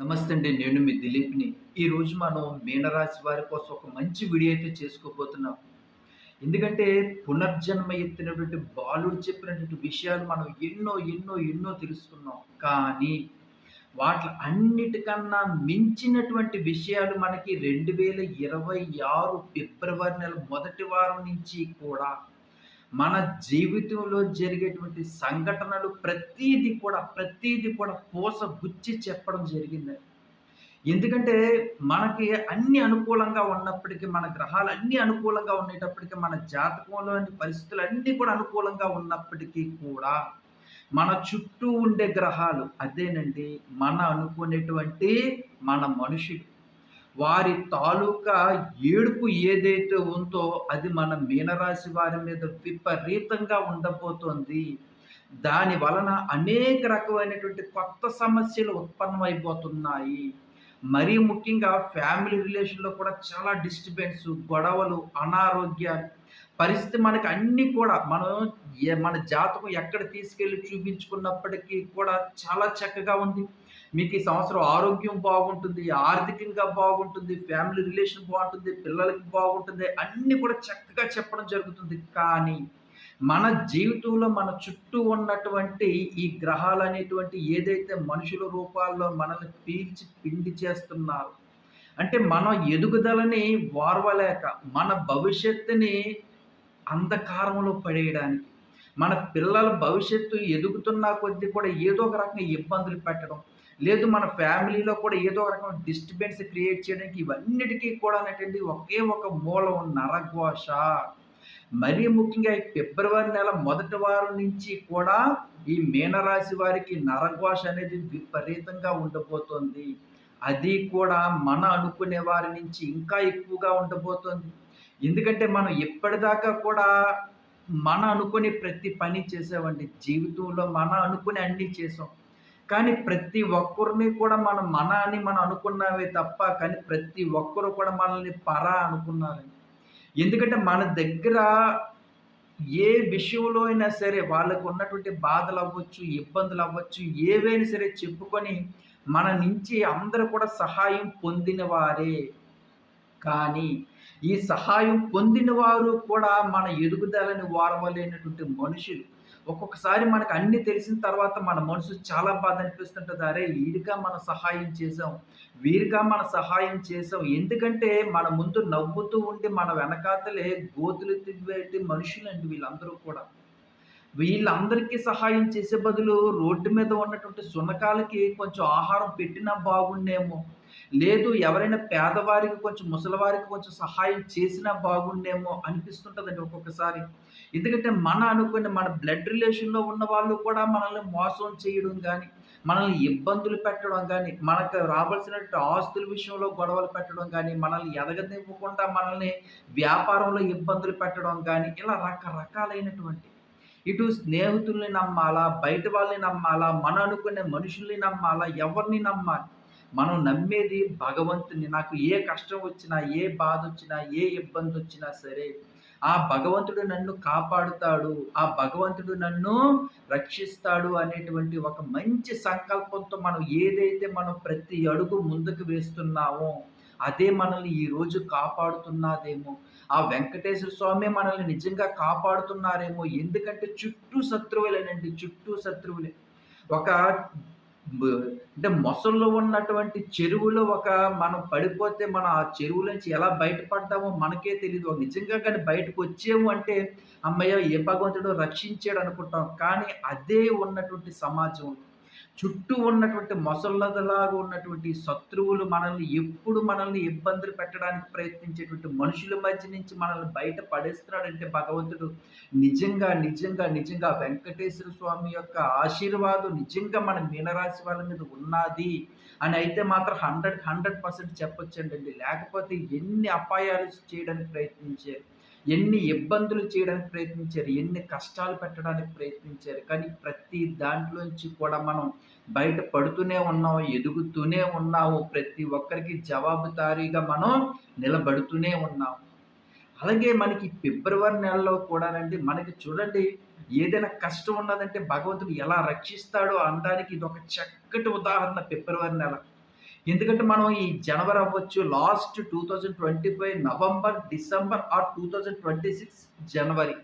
నమస్తే అండి నేను మీ దిలీప్ని. ఈరోజు మనం మీనరాశి వారి కోసం ఒక మంచి వీడియో అయితే చేసుకోబోతున్నాం. ఎందుకంటే పునర్జన్మ ఎత్తినటువంటి బాలుడు చెప్పినటువంటి విషయాలు మనం ఎన్నో ఎన్నో ఎన్నో తెలుసుకున్నాం. కానీ వాటి అన్నిటికన్నా మించినటువంటి విషయాలు మనకి రెండు వేల ఇరవై ఆరు ఫిబ్రవరి నెల మొదటి వారం నుంచి కూడా మన జీవితంలో జరిగేటువంటి సంఘటనలు ప్రతీది కూడా ప్రతీది కూడా పూస గుచ్చి చెప్పడం జరిగింది. ఎందుకంటే మనకి అన్ని అనుకూలంగా ఉన్నప్పటికీ మన గ్రహాలు అన్ని అనుకూలంగా ఉండేటప్పటికీ మన జాతకంలోని పరిస్థితులు అన్నీ కూడా అనుకూలంగా ఉన్నప్పటికీ కూడా మన చుట్టూ ఉండే గ్రహాలు అదేనండి మన అనుకునేటువంటి మన మనుషులు. వారి తాలూకా ఏడుపు ఏదైతే ఉందో అది మన మీనరాశి వారి మీద విపరీతంగా ఉండబోతోంది. దాని వలన అనేక రకమైనటువంటి కొత్త సమస్యలు ఉత్పన్నమైపోతున్నాయి. మరీ ముఖ్యంగా ఫ్యామిలీ రిలేషన్లో కూడా చాలా డిస్టర్బెన్స్ గొడవలు అనారోగ్యాలు పరిస్థితి మనకి అన్నీ కూడా మనం మన జాతకం ఎక్కడ తీసుకెళ్ళి చూపించుకున్నప్పటికీ కూడా చాలా చక్కగా ఉంది. మీకు ఈ సంవత్సరం ఆరోగ్యం బాగుంటుంది ఆర్థికంగా బాగుంటుంది ఫ్యామిలీ రిలేషన్ బాగుంటుంది పిల్లలకి బాగుంటుంది అన్నీ కూడా చక్కగా చెప్పడం జరుగుతుంది. కానీ మన జీవితంలో మన చుట్టూ ఉన్నటువంటి ఈ గ్రహాలు అనేటువంటి ఏదైతే మనుషుల రూపాల్లో మనల్ని పీల్చి పిండి చేస్తున్నారు అంటే మనం ఎదుగుదలని వారవలేక మన భవిష్యత్తుని అంధకారంలో పడేయడానికి మన పిల్లల భవిష్యత్తు ఎదుగుతున్న కొద్దీ కూడా ఏదో ఒక రకంగా ఇబ్బందులు పెట్టడం లేదు మన ఫ్యామిలీలో కూడా ఏదో ఒక రకమైన డిస్టర్బెన్స్ క్రియేట్ చేయడానికి ఇవన్నిటికీ కూడా అనేటువంటి ఒకే ఒక మూలం నరఘోష. మరీ ముఖ్యంగా ఈ ఫిబ్రవరి నెల మొదటి వారం నుంచి కూడా ఈ మీనరాశి వారికి నరఘోష అనేది విపరీతంగా ఉండబోతోంది. అది కూడా మన అనుకునే వారి నుంచి ఇంకా ఎక్కువగా ఉండబోతోంది. ఎందుకంటే మనం ఎప్పటిదాకా కూడా మన అనుకునే ప్రతి పని చేసామండి జీవితంలో మన అనుకుని అన్నీ చేసాం. కానీ ప్రతి ఒక్కరిని కూడా మనం మన అని మనం అనుకున్నామే తప్ప కానీ ప్రతి ఒక్కరు కూడా మనల్ని పరా అనుకున్నారు ఎందుకంటే మన దగ్గర ఏ విషయంలో అయినా సరే వాళ్ళకు ఉన్నటువంటి బాధలు అవ్వచ్చు ఇబ్బందులు అవ్వచ్చు ఏవైనా సరే చెప్పుకొని మన నుంచి అందరూ కూడా సహాయం పొందిన వారే కానీ ఈ సహాయం పొందిన వారు కూడా మన ఎదుగుదలని వారవలేనటువంటి మనుషులు. ఒక్కొక్కసారి మనకు అన్ని తెలిసిన తర్వాత మన మనసు చాలా బాధ అనిపిస్తుంటుంది. అరే వీడిగా మనం సహాయం చేసాం వీరిగా మనం సహాయం చేసాం ఎందుకంటే మన ముందు నవ్వుతూ ఉండి మన వెనకాతలే గోతులు తిరిగేటి మనుషులండి వీళ్ళందరూ కూడా. వీళ్ళందరికీ సహాయం చేసే బదులు రోడ్డు మీద ఉన్నటువంటి సునకాలకి కొంచెం ఆహారం పెట్టినా బాగుండేమో. లేదు ఎవరైనా పేదవారికి కొంచెం ముసలివారికి కొంచెం సహాయం చేసినా బాగుండేమో అనిపిస్తుంటుందండి ఒక్కొక్కసారి. ఎందుకంటే మన అనుకున్న మన బ్లడ్ రిలేషన్లో ఉన్న వాళ్ళు కూడా మనల్ని మోసం చేయడం కానీ మనల్ని ఇబ్బందులు పెట్టడం కానీ మనకు రావాల్సినటువంటి ఆస్తుల విషయంలో గొడవలు పెట్టడం కానీ మనల్ని ఎదగనివ్వకుండా మనల్ని వ్యాపారంలో ఇబ్బందులు పెట్టడం కానీ ఇలా రకరకాలైనటువంటి ఇటు స్నేహితుల్ని నమ్మాలా బయట వాళ్ళని నమ్మాలా మన అనుకునే మనుషుల్ని నమ్మాలా ఎవరిని నమ్మాలి? మనం నమ్మేది భగవంతుని. నాకు ఏ కష్టం వచ్చినా ఏ బాధ వచ్చినా ఏ ఇబ్బంది వచ్చినా సరే ఆ భగవంతుడు నన్ను కాపాడుతాడు. ఆ భగవంతుడు నన్ను రక్షిస్తాడు అనేటువంటి ఒక మంచి సంకల్పంతో మనం ఏదైతే మనం ప్రతి అడుగు ముందుకు వేస్తున్నామో అదే మనల్ని ఈరోజు కాపాడుతున్నదేమో. ఆ వెంకటేశ్వర స్వామి మనల్ని నిజంగా కాపాడుతున్నారేమో. ఎందుకంటే చుట్టూ శత్రువులేనండి చుట్టూ శత్రువులే. ఒక అంటే మొసల్లో ఉన్నటువంటి చెరువులో ఒక మనం పడిపోతే మనం ఆ చెరువు నుంచి ఎలా బయటపడ్డామో మనకే తెలియదు నిజంగా కానీ బయటకు వచ్చేము అంటే అమ్మయ్య ఏ భగవంతుడు రక్షించాడు అనుకుంటాం. కానీ అదే ఉన్నటువంటి సమాజం. చుట్టూ ఉన్నటువంటి మొసళ్ళలాగా ఉన్నటువంటి శత్రువులు మనల్ని ఎప్పుడు మనల్ని ఇబ్బందులు పెట్టడానికి ప్రయత్నించేటువంటి మనుషుల మధ్య నుంచి మనల్ని బయట పడేస్తున్నాడంటే భగవంతుడు నిజంగా నిజంగా నిజంగా వెంకటేశ్వర స్వామి యొక్క ఆశీర్వాదం నిజంగా మన మీనరాశి వాళ్ళ మీద ఉన్నది అని అయితే మాత్రం హండ్రెడ్ హండ్రెడ్ పర్సెంట్ చెప్పొచ్చండి లేకపోతే ఎన్ని అపాయాలు చేయడానికి ప్రయత్నించారు ఎన్ని ఇబ్బందులు చేయడానికి ప్రయత్నించారు ఎన్ని కష్టాలు పెట్టడానికి ప్రయత్నించారు కానీ ప్రతి దాంట్లోంచి కూడా మనం బయట పడుతూనే ఉన్నాం ఎదుగుతూనే ఉన్నాము ప్రతి ఒక్కరికి జవాబుదారీగా మనం నిలబడుతూనే ఉన్నాం. అలాగే మనకి ఫిబ్రవరి నెలలో కూడానండి మనకి చూడండి ఏదైనా కష్టం ఉన్నదంటే భగవంతుడు ఎలా రక్షిస్తాడో అనడానికి ఇది ఒక చక్కటి ఉదాహరణ ఫిబ్రవరి నెల. ఎందుకంటే మనం ఈ జనవరి అవ్వచ్చు last two thousand twenty five November December or two thousand twenty six January.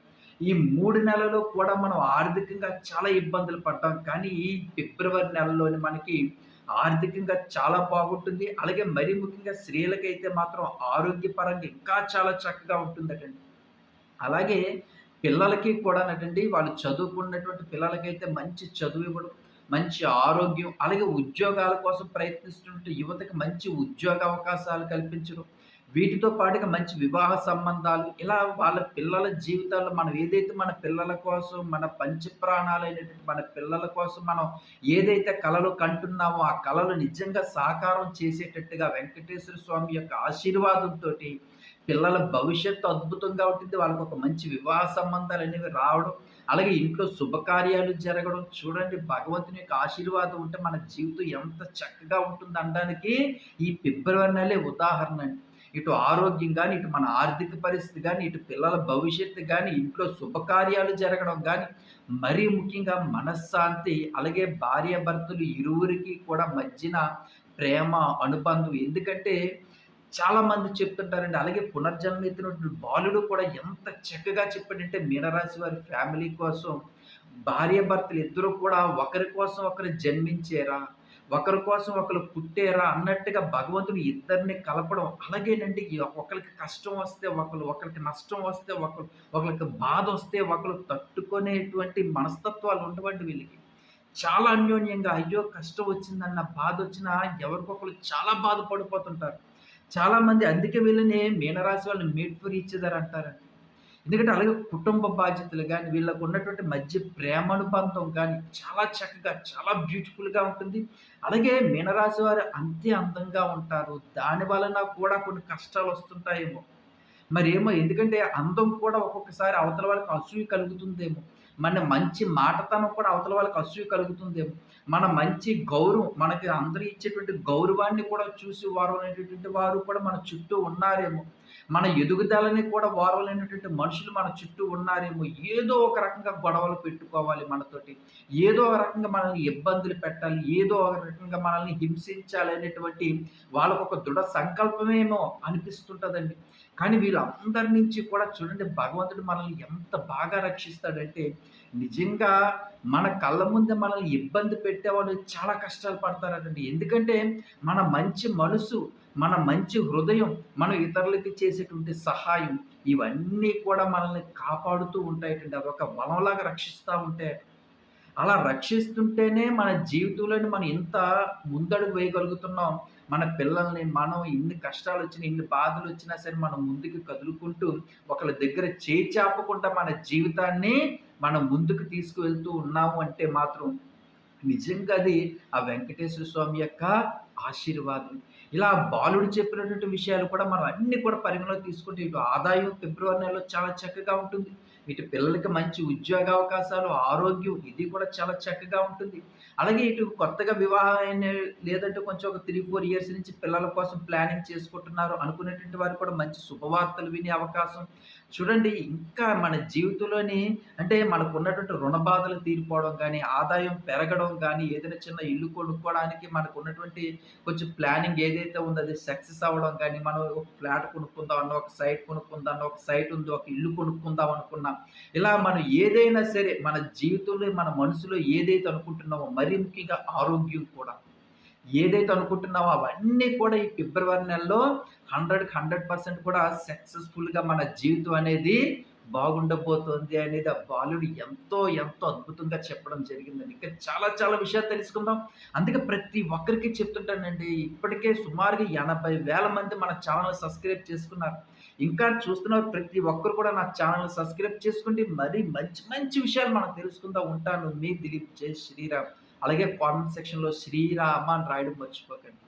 ఈ మూడు నెలలు కూడా మనం ఆర్థికంగా చాలా ఇబ్బందులు పడ్డాం. కానీ ఈ ఫిబ్రవరి నెలలోని మనకి ఆర్థికంగా చాలా బాగుంటుంది. అలాగే మరీ ముఖ్యంగా స్త్రీలకైతే మాత్రం ఆరోగ్యపరంగా ఇంకా చాలా చక్కగా ఉంటుందటండి. అలాగే పిల్లలకి కూడా కూడానటండి వాళ్ళు చదువుకున్నటువంటి పిల్లలకైతే మంచి చదువు ఇవ్వడం మంచి ఆరోగ్యం అలాగే ఉద్యోగాల కోసం ప్రయత్నిస్తున్న యువతకి మంచి ఉద్యోగ అవకాశాలు కల్పించడం వీటితో పాటుగా మంచి వివాహ సంబంధాలు ఇలా వాళ్ళ పిల్లల జీవితాల్లో మనం ఏదైతే మన పిల్లల కోసం మన పంచప్రాణాలైనటువంటి మన పిల్లల కోసం మనం ఏదైతే కళలు కంటున్నామో ఆ కళలు నిజంగా సాకారం చేసేటట్టుగా వెంకటేశ్వర స్వామి యొక్క ఆశీర్వాదంతో పిల్లల భవిష్యత్తు అద్భుతంగా ఉంటుంది. వాళ్ళకి ఒక మంచి వివాహ సంబంధాలు అనేవి రావడం అలాగే ఇంట్లో శుభకార్యాలు జరగడం చూడండి భగవంతుని యొక్క ఆశీర్వాదం ఉంటే మన జీవితం ఎంత చక్కగా ఉంటుంది అనడానికి ఈ ఫిబ్రవరి నెలే ఉదాహరణ. అండి ఇటు ఆరోగ్యం కానీ ఇటు మన ఆర్థిక పరిస్థితి కానీ ఇటు పిల్లల భవిష్యత్తు కానీ ఇంట్లో శుభకార్యాలు జరగడం కానీ మరీ ముఖ్యంగా మనశ్శాంతి అలాగే భార్యాభర్తలు ఇరువురికి కూడా మధ్యన ప్రేమ అనుబంధం. ఎందుకంటే చాలామంది చెప్తుంటారండి అలాగే పునర్జన్మ ఎత్తినటువంటి బాలుడు కూడా ఎంత చక్కగా చెప్పాడంటే మీనరాశి వారి ఫ్యామిలీ కోసం భార్యాభర్తలు ఇద్దరు కూడా ఒకరి కోసం ఒకరు జన్మించారా ఒకరి కోసం ఒకరు పుట్టారా అన్నట్టుగా భగవంతుడు ఇద్దరిని కలపడం అలాగేనండి ఒకరికి కష్టం వస్తే ఒకరు ఒకరికి నష్టం వస్తే ఒకరు ఒకరికి బాధ వస్తే ఒకరు తట్టుకునేటువంటి మనస్తత్వాలు ఉండవండి వీళ్ళకి. చాలా అన్యోన్యంగా అయ్యో కష్టం వచ్చిందన్న బాధ వచ్చినా ఎవరికొకరు చాలా బాధపడిపోతుంటారు. చాలామంది అందుకే వీళ్ళని మీనరాశి వాళ్ళని మేట్ ఫర్ ఇచ్చేదారు అంటారండి ఎందుకంటే అలాగే కుటుంబ బాధ్యతలు కానీ వీళ్ళకు ఉన్నటువంటి మధ్య ప్రేమానుబంధం కానీ చాలా చక్కగా చాలా బ్యూటిఫుల్గా ఉంటుంది. అలాగే మీనరాశి వారు అంతే అందంగా ఉంటారు. దాని వలన కూడా కొన్ని కష్టాలు వస్తుంటాయేమో. మరేమో ఎందుకంటే అందం కూడా ఒక్కొక్కసారి అవతల వాళ్ళకి అసూయ కలుగుతుందేమో. మన మంచి మాటతనం కూడా అవతల వాళ్ళకి అసూయ కలుగుతుందేమో మన మంచి గౌరవం మనకి అందరూ ఇచ్చేటువంటి గౌరవాన్ని కూడా చూసి వారు అనేటటువంటి వారు కూడా మన చుట్టూ ఉన్నారేమో. మన ఎదుగుదలని కూడా వారవలేనటువంటి మనుషులు మన చుట్టూ ఉన్నారేమో. ఏదో ఒక రకంగా గొడవలు పెట్టుకోవాలి మనతోటి. ఏదో ఒక రకంగా మనల్ని ఇబ్బందులు పెట్టాలి. ఏదో ఒక రకంగా మనల్ని హింసించాలి అనేటువంటి వాళ్ళకు ఒక దృఢ సంకల్పమేమో అనిపిస్తుంటుందండి. కానీ వీళ్ళందరి నుంచి కూడా చూడండి భగవంతుడు మనల్ని ఎంత బాగా రక్షిస్తాడంటే నిజంగా మన కళ్ళ ముందే మనల్ని ఇబ్బంది పెట్టేవాళ్ళు చాలా కష్టాలు పడతారటండి. ఎందుకంటే మన మంచి మనసు మన మంచి హృదయం మనం ఇతరులకి చేసేటువంటి సహాయం ఇవన్నీ కూడా మనల్ని కాపాడుతూ ఉంటాయటండి. అదొక బలంలాగా రక్షిస్తూ ఉంటే అలా రక్షిస్తుంటేనే మన జీవితంలోని మనం ఇంత ముందడుగు వేయగలుగుతున్నాం. మన పిల్లల్ని మనం ఇన్ని కష్టాలు వచ్చినా ఇన్ని బాధలు వచ్చినా సరే మనం ముందుకు కదులుకుంటూ ఒకళ్ళ దగ్గర చేచాపకుండా మన జీవితాన్ని మనం ముందుకు తీసుకువెళ్తూ ఉన్నాము అంటే మాత్రం నిజంగా అది ఆ వెంకటేశ్వర స్వామి యొక్క ఆశీర్వాదం. ఇలా బాలుడు చెప్పినటువంటి విషయాలు కూడా మనం అన్ని కూడా పరిగణలో తీసుకుంటే ఇటు ఆదాయం ఫిబ్రవరి నెలలో చాలా చక్కగా ఉంటుంది. ఇటు పిల్లలకి మంచి ఉద్యోగ అవకాశాలు ఆరోగ్యం ఇది కూడా చాలా చక్కగా ఉంటుంది. అలాగే ఇటు కొత్తగా వివాహం లేదంటే కొంచెం ఒక త్రీ ఫోర్ ఇయర్స్ నుంచి పిల్లల కోసం ప్లానింగ్ చేసుకుంటున్నారు అనుకునేటువంటి వారు కూడా మంచి శుభవార్తలు వినే అవకాశం. చూడండి ఇంకా మన జీవితంలోని అంటే మనకు ఉన్నటువంటి రుణ బాధలు తీరిపోవడం కానీ ఆదాయం పెరగడం కానీ ఏదైనా చిన్న ఇల్లు కొనుక్కోవడానికి మనకు ఉన్నటువంటి కొంచెం ప్లానింగ్ ఏదైతే ఉందో అది సక్సెస్ అవ్వడం కానీ మనం ఒక ఫ్లాట్ కొనుక్కుందాం అన్న ఒక సైట్ కొనుక్కుందాం అన్న ఒక సైట్ ఉంది ఒక ఇల్లు కొనుక్కుందాం అనుకున్నాం ఇలా మనం ఏదైనా సరే మన జీవితంలో మన మనసులో ఏదైతే అనుకుంటున్నామో మరీ ముఖ్యంగా ఆరోగ్యం కూడా. ఏదైతే అనుకుంటున్నామో అవన్నీ కూడా ఈ ఫిబ్రవరి నెలలో హండ్రెడ్కి హండ్రెడ్ పర్సెంట్ కూడా సక్సెస్ఫుల్గా మన జీవితం అనేది బాగుండబోతోంది అనేది ఆ బాలుడు ఎంతో ఎంతో అద్భుతంగా చెప్పడం జరిగిందండి. ఇంకా చాలా చాలా విషయాలు తెలుసుకుందాం. అందుకే ప్రతి ఒక్కరికి చెప్తుంటానండి ఇప్పటికే సుమారుగా ఎనభై వేల మంది మన ఛానల్ సబ్స్క్రైబ్ చేసుకున్నారు. ఇంకా చూస్తున్న ప్రతి ఒక్కరు కూడా నా ఛానల్ సబ్స్క్రైబ్ చేసుకుంటే మరీ మంచి మంచి విషయాలు మనం తెలుసుకుందాం ఉంటాను. మీ దిలీప్ జై శ్రీరామ్. అలాగే కామెంట్ సెక్షన్లో శ్రీరామ అని రాయడం మర్చిపోకండి.